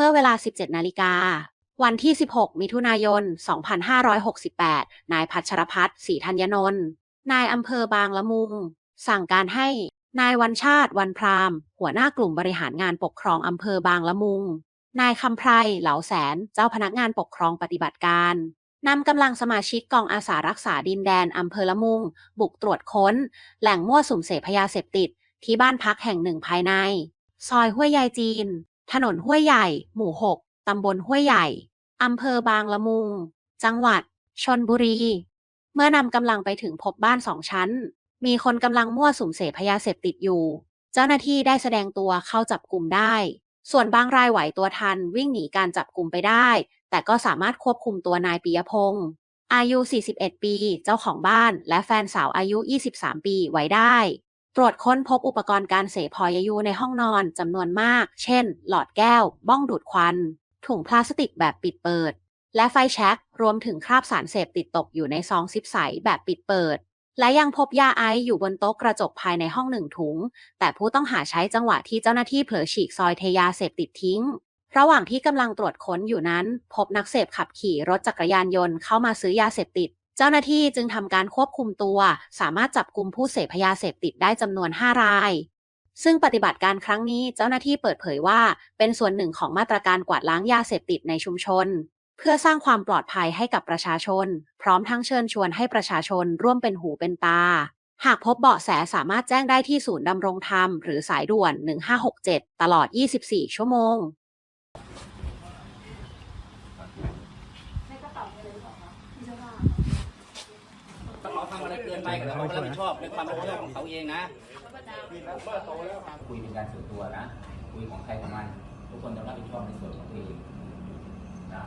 เมื่อเวลา 17 นาฬิกา วันที่ 16 มิถุนายน 2568 นายพัชรพัฒน์ศรีธัญนนท์นายอำเภอบางละมุง สั่งการให้นายวันชาติวันพรามหัวหน้ากลุ่มบริหารงานปกครองอำเภอบางละมุง นายคำไพรเหลาแสนเจ้าพนักงานปกครองปฏิบัติการนำกำลังสมาชิกกองอาสารักษาดินแดนอำเภอละมุง บุกตรวจค้น แหล่งมั่วสุมเสพยาเสพติด ที่บ้านพักแห่งหนึ่งภายใน ซอยห้วยยายจีน ถนนห้วยใหญ่ หมู่ 6 ตำบลห้วยใหญ่ อำเภอบางละมุง จังหวัด ชนบุรี เมื่อนำกำลังไปถึงพบบ้านสองชั้น มีคนกำลังมั่วสุมเสพยาเสพติดอยู่ เจ้าหน้าที่ได้แสดงตัวเข้าจับกลุ่มได้ ส่วนบางรายไหวตัวทันวิ่งหนีการจับกลุ่มไปได้ แต่ก็สามารถควบคุมตัวนายปิยพงศ์อายุ 41 ปี เจ้าของบ้าน และแฟนสาวอายุ 23 ปีไว้ได้ ตรวจค้นพบอุปกรณ์การเสพพอยายูในห้องนอนจำนวนมาก เช่น หลอดแก้ว บ้องดูดควัน ถุงพลาสติกแบบปิดเปิด และไฟแช็กรวมถึงคราบสารเสพติดตกอยู่ในซองซิปใสแบบปิดเปิด และยังพบยาไอซ์อยู่บนโต๊ะกระจกภายในห้องหนึ่งถุง แต่ผู้ต้องหาใช้จังหวะที่เจ้าหน้าที่เผลอฉีกซอยเทยาเสพติดทิ้งระหว่างที่กำลังตรวจค้นอยู่นั้น พบนักเสพขับขี่รถจักรยานยนต์เข้ามาซื้อยาเสพติด เจ้าหน้าที่จึงทำการควบคุมตัว สามารถจับกลุ่มผู้เสพยาเสพติดได้จำนวน 5 ราย ซึ่งปฏิบัติการครั้งนี้เจ้าหน้าที่เปิดเผยว่า เป็นส่วนหนึ่งของมาตรการกวาดล้างยาเสพติดในชุมชน เพื่อสร้างความปลอดภัยให้กับประชาชน พร้อมทั้งเชิญชวนให้ประชาชนร่วมเป็นหูเป็นตา หากพบเบาะแสสามารถแจ้งได้ที่ศูนย์ดำรงธรรม หรือสายด่วน 1567 ตลอด 24 ชั่วโมงถ้าเขาทำอะไรเกินไปเขารับผิดชอบในความรับผิดชอบของเขาเองนะคุยเป็นการส่วนตัวนะ คุยของใครของมัน ทุกคนจะรับผิดชอบในส่วนของตัวเองนะ